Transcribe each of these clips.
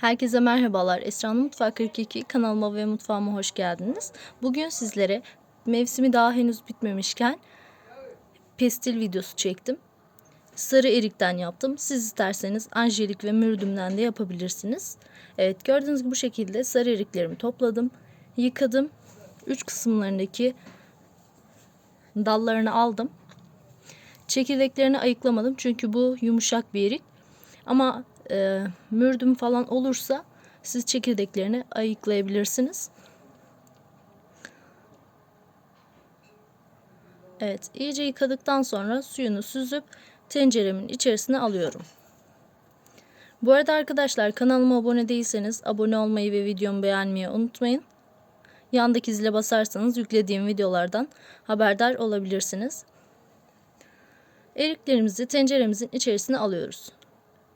Herkese merhabalar. Esra'nın Mutfağı 42 kanalıma ve mutfağıma hoş geldiniz. Bugün sizlere mevsimi daha henüz bitmemişken pestil videosu çektim. Sarı erikten yaptım. Siz isterseniz anjelik ve mürdümden de yapabilirsiniz. Evet gördüğünüz gibi bu şekilde sarı eriklerimi topladım. Yıkadım. Üç kısımlarındaki dallarını aldım. Çekirdeklerini ayıklamadım çünkü bu yumuşak bir erik. Ama e, mürdüm falan olursa siz çekirdeklerini ayıklayabilirsiniz. Evet, iyice yıkadıktan sonra suyunu süzüp tenceremin içerisine alıyorum. Bu arada arkadaşlar kanalıma abone değilseniz abone olmayı ve videomu beğenmeyi unutmayın. Yandaki zile basarsanız yüklediğim videolardan haberdar olabilirsiniz. Eriklerimizi tenceremizin içerisine alıyoruz.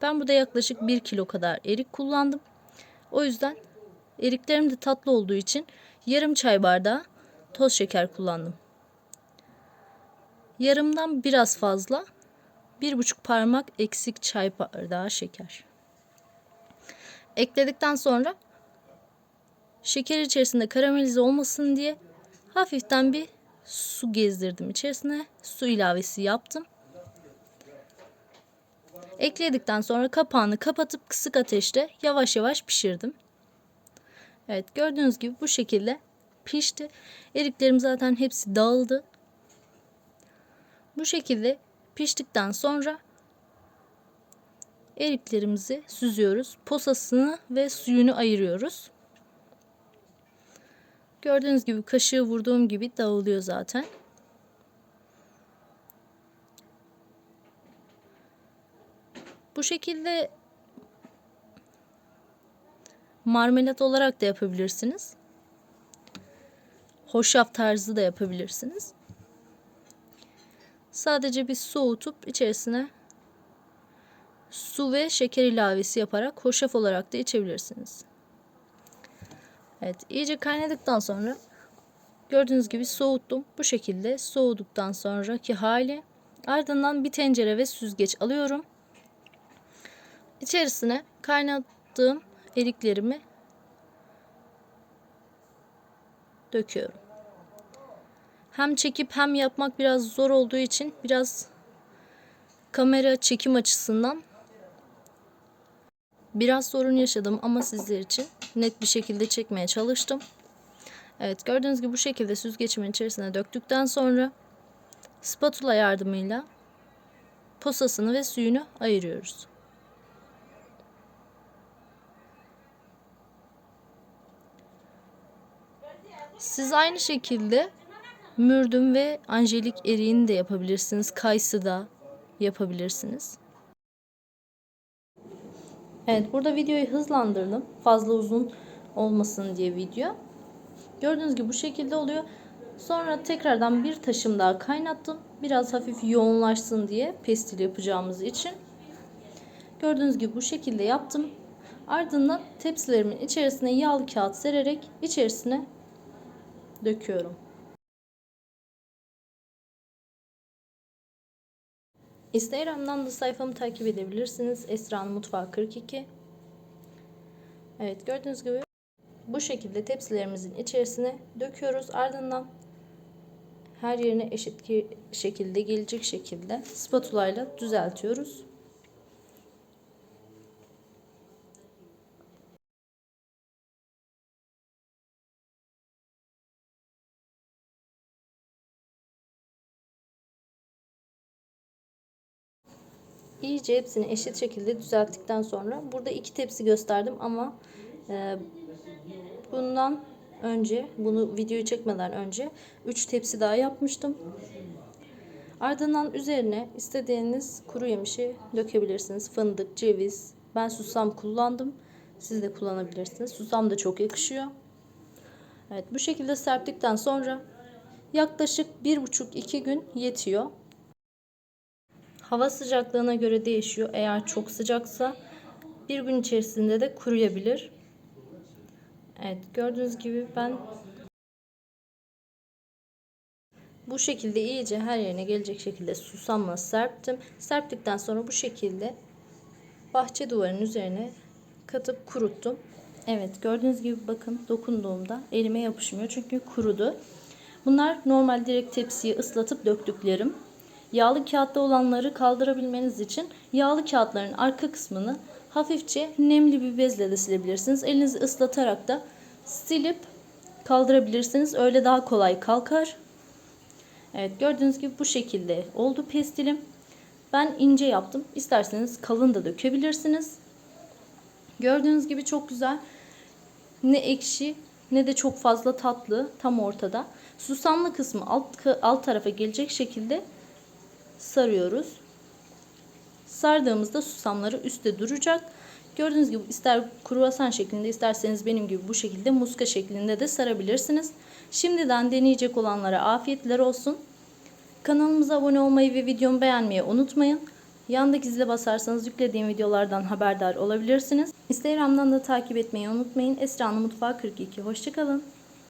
Ben burada yaklaşık 1 kilo kadar erik kullandım. O yüzden eriklerim de tatlı olduğu için yarım çay bardağı toz şeker kullandım. Yarımdan biraz fazla bir buçuk parmak eksik çay bardağı şeker. Ekledikten sonra şeker içerisinde karamelize olmasın diye hafiften bir su gezdirdim içerisine. Su ilavesi yaptım. Ekledikten sonra kapağını kapatıp kısık ateşte yavaş yavaş pişirdim. Evet gördüğünüz gibi bu şekilde pişti. Eriklerim zaten hepsi dağıldı. Bu şekilde piştikten sonra eriklerimizi süzüyoruz. Posasını ve suyunu ayırıyoruz. Gördüğünüz gibi kaşığı vurduğum gibi dağılıyor zaten. Bu şekilde marmelat olarak da yapabilirsiniz. Hoşaf tarzı da yapabilirsiniz. Sadece bir soğutup içerisine su ve şeker ilavesi yaparak hoşaf olarak da içebilirsiniz. Evet, iyice kaynadıktan sonra gördüğünüz gibi soğuttum. Bu şekilde soğuduktan sonraki hali ardından bir tencere ve süzgeç alıyorum. İçerisine kaynattığım eriklerimi döküyorum. Hem çekip hem yapmak biraz zor olduğu için biraz kamera çekim açısından biraz sorun yaşadım ama sizler için net bir şekilde çekmeye çalıştım. Evet gördüğünüz gibi bu şekilde süzgecimin içerisine döktükten sonra spatula yardımıyla posasını ve suyunu ayırıyoruz. Siz aynı şekilde mürdüm ve anjelik eriğini de yapabilirsiniz. Kayısı da yapabilirsiniz. Evet burada videoyu hızlandırdım. Fazla uzun olmasın diye video. Gördüğünüz gibi bu şekilde oluyor. Sonra tekrardan bir taşım daha kaynattım. Biraz hafif yoğunlaşsın diye pestil yapacağımız için. Gördüğünüz gibi bu şekilde yaptım. Ardından tepsilerimin içerisine yağlı kağıt sererek içerisine döküyorum. Instagram'dan da sayfamı takip edebilirsiniz. Esra'nın Mutfağı 42. Evet gördüğünüz gibi bu şekilde tepsilerimizin içerisine döküyoruz. Ardından her yerine eşit şekilde gelecek şekilde spatula ile düzeltiyoruz. İyice hepsini eşit şekilde düzelttikten sonra burada iki tepsi gösterdim ama e, bundan önce bunu videoyu çekmeden önce 3 tepsi daha yapmıştım. Ardından üzerine istediğiniz kuru yemişi dökebilirsiniz. Fındık, ceviz. Ben susam kullandım. Siz de kullanabilirsiniz. Susam da çok yakışıyor. Evet bu şekilde serptikten sonra yaklaşık 1,5-2 gün yetiyor. Hava sıcaklığına göre değişiyor. Eğer çok sıcaksa bir gün içerisinde de kuruyabilir. Evet gördüğünüz gibi ben bu şekilde iyice her yerine gelecek şekilde susamla serptim. Serptikten sonra bu şekilde bahçe duvarının üzerine katıp kuruttum. Evet gördüğünüz gibi bakın dokunduğumda elime yapışmıyor çünkü kurudu. Bunlar normal direkt tepsiye ıslatıp döktüklerim. Yağlı kağıtta olanları kaldırabilmeniz için yağlı kağıtların arka kısmını hafifçe nemli bir bezle de silebilirsiniz. Elinizi ıslatarak da silip kaldırabilirsiniz. Öyle daha kolay kalkar. Evet gördüğünüz gibi bu şekilde oldu pestilim. Ben ince yaptım. İsterseniz kalın da dökebilirsiniz. Gördüğünüz gibi çok güzel. Ne ekşi ne de çok fazla tatlı. Tam ortada. Susamlı kısmı alt, alt tarafa gelecek şekilde sarıyoruz. Sardığımızda susamları üstte duracak. Gördüğünüz gibi ister kruvasan şeklinde isterseniz benim gibi bu şekilde muska şeklinde de sarabilirsiniz. Şimdiden deneyecek olanlara afiyetler olsun. Kanalımıza abone olmayı ve videomu beğenmeyi unutmayın. Yandaki zile basarsanız yüklediğim videolardan haberdar olabilirsiniz. Instagram'dan da takip etmeyi unutmayın. Esra'nın Mutfağı 42. Hoşçakalın.